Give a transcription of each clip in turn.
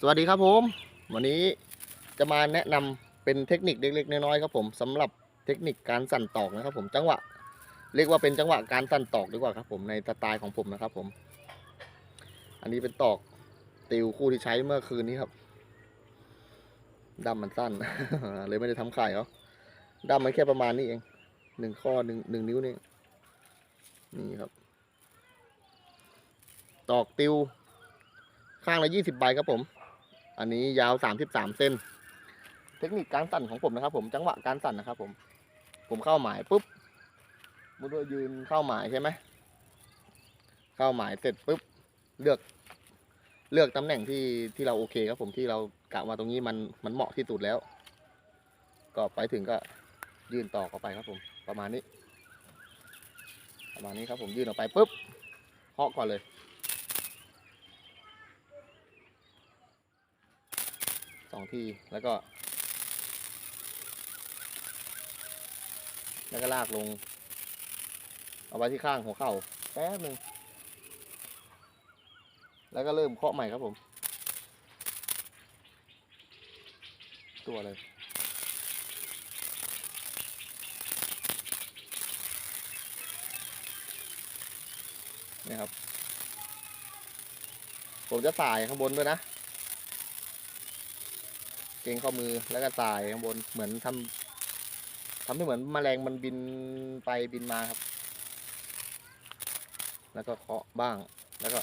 สวัสดีครับผม วันนี้จะมาแนะนำเป็นเทคนิคเล็กๆน้อยๆครับผมสำหรับเทคนิคการสั่นตอกนะครับผมจังหวะ เรียกว่าเป็นจังหวะการสั่นตอกดีกว่าครับผมในสไตล์ของผมนะครับผม อันนี้เป็นตอกติวคู่ที่ใช้เมื่อคืนนี้ครับดำมันสั้น เลยไม่ได้ทำขายเขาดำมันแค่ประมาณนี้เองหนึ่งข้อหนึ่งหนึ่งนิ้วนี่นี่ครับ ตอกติวข้างละยี่สิบใบครับผม อันนี้ยาวสามสิบสามเซนเทคนิคการสั่นของผมนะครับ ผมจังหวะการสั่นนะครับ ผม ผมเข้าหมายปุ๊บมุดว่ายืนเข้าหมายใช่ไหมเข้าหมายเสร็จปุ๊บเลือก เลือกตำแหน่งที่ที่เราโอเคครับ ผมที่เรากะว่าตรงนี้มันมันเหมาะที่สุดแล้ว ก็ไปถึงก็ยื่นต่อเข้าไปครับผม ประมาณนี้ ประมาณนี้ครับผมยื่นออกไปปุ๊บเคาะก่อนเลย องทีแล้วก็ แล้วก็ลากลง เอาไว้ที่ข้างหัวเข่าแป๊บหนึ่งแล้วก็เริ่มเคาะใหม่ครับผม ตัวเลยนี่ครับ ผมจะสายข้างบนด้วยนะ เกงข้อมือแล้วก็สายข้างบนเหมือนทำทำให้เหมือนแมลงมันบินไปบินมาครับ แล้วก็เคาะบ้างแล้วก็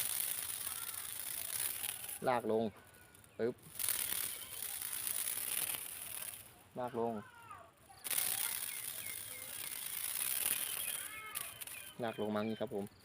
ลากลงปึ๊บลากลง ลากลงมางี้ครับผม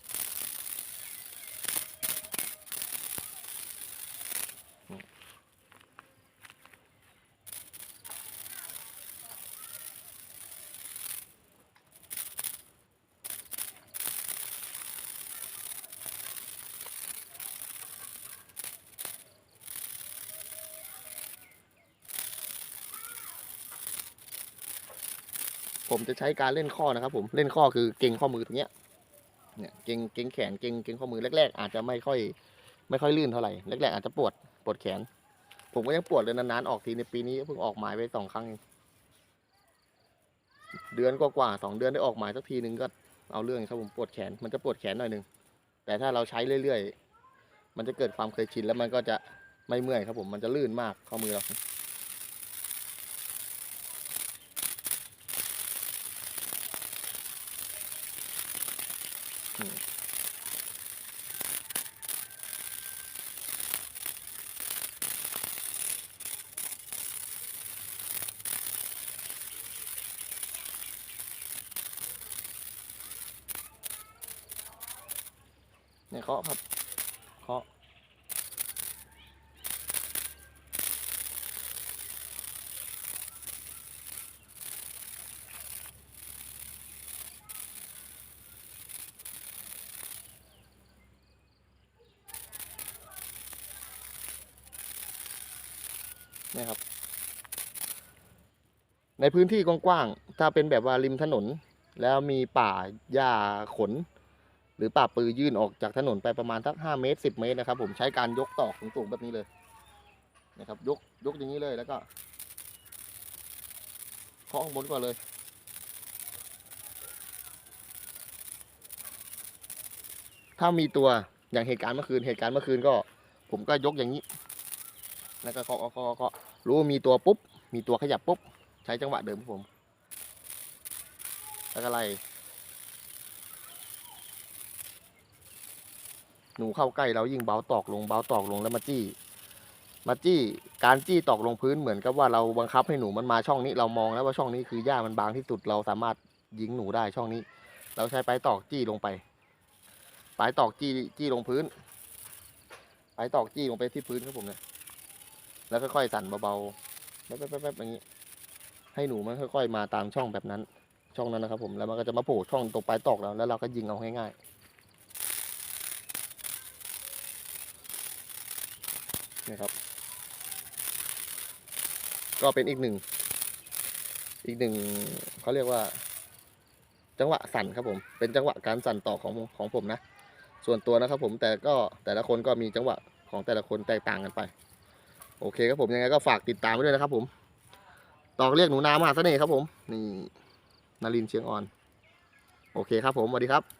ผมจะใช้การเล่นข้อนะครับ ผมเล่นข้อคือเก่งข้อมือตรงเนี้ยเนี่ยเก่งเก่งแขนเก่งเก่งข้อมือแรกๆอาจจะไม่ค่อย ไม่ค่อยลื่นเท่าไหร่แรกๆอาจจะปวดปวดแขน ผมก็ยังปวดเลยนานๆออกทีในปีนี้เพิ่งออกหมายไปสองครั้งเดือนกว่าๆสองเดือนได้ออกหมายสักทีหนึ่งก็เอาเรื่องครับผมปวดแขนมันจะปวดแขนหน่อยหนึ่งแต่ถ้าเราใช้เรื่อยๆ มันจะเกิดความเคยชินแล้วมันก็จะไม่เมื่อยครับผมมันจะลื่นมากข้อมือเรา เนี่ยเคาะครับเคาะ นี่ยครับ ในพื้นที่กว้างๆถ้าเป็นแบบว่าริมถนน แล้วมีป่าหญ้าขน หรือป่าปือยื่นออกจากถนนไปประมาณสักห้าเมตรสิบเมตรนะครับ ผมใช้การยกตอกสูงๆแบบนี้เลยนะครับ ยกยกอย่างนี้เลยแล้วก็เคาะข้างบนก่อนเลยถ้ามีตัวอย่างเหตุการณ์เมื่อคืนเหตุการณ์เมื่อคืนก็ ผมก็ยกอย่างนี้ แล้วก็เคาะเคาะเคาะ รู้มีตัวปุ๊บ มีตัวขยับปุ๊บ ใช้จังหวะเดิมครับผมแล้วก็ไล่หนูเข้าใกล้เรายิ่งเบาตอกลงเบาตอกลงแล้วมาจี้ มาจี้การจี้ตอกลงพื้นเหมือนกับว่าเราบังคับให้หนูมันมาช่องนี้เรามองแล้วว่าช่องนี้คือหญ้ามันบางที่สุดเราสามารถยิงหนูได้ช่องนี้ เราใช้ปลายตอกจี้ลงไปปลายตอกจี้จี้ลงพื้นปลายตอกจี้ลงไปที่พื้นครับผมเนี่ย แล้วค่อยๆสั่นเบาๆแป๊บๆๆอย่างนี้ ให้หนูมันค่อย ๆ มาตามช่องแบบนั้น ช่องนั้นนะครับ ผมแล้วมันก็จะมาโผล่ช่องตรงปลายตอกเราแล้วเราก็ยิงเอาง่ายๆนะครับ ก็เป็นอีกหนึ่ง อีกหนึ่งเขาเรียกว่า จังหวะสั่นครับผม เป็นจังหวะการสั่นต่อของของผมนะ ส่วนตัวนะครับผมแต่ก็แต่ละคนก็มีจังหวะของแต่ละคนแตกต่างกันไป โอเคครับผมยังไงก็ฝากติดตามไว้ด้วยนะครับผมตอกเรียกหนูนามหาเสน่ห์ครับผม นี่นารินเชียงอ่อน โอเคครับผมสวัสดีครับ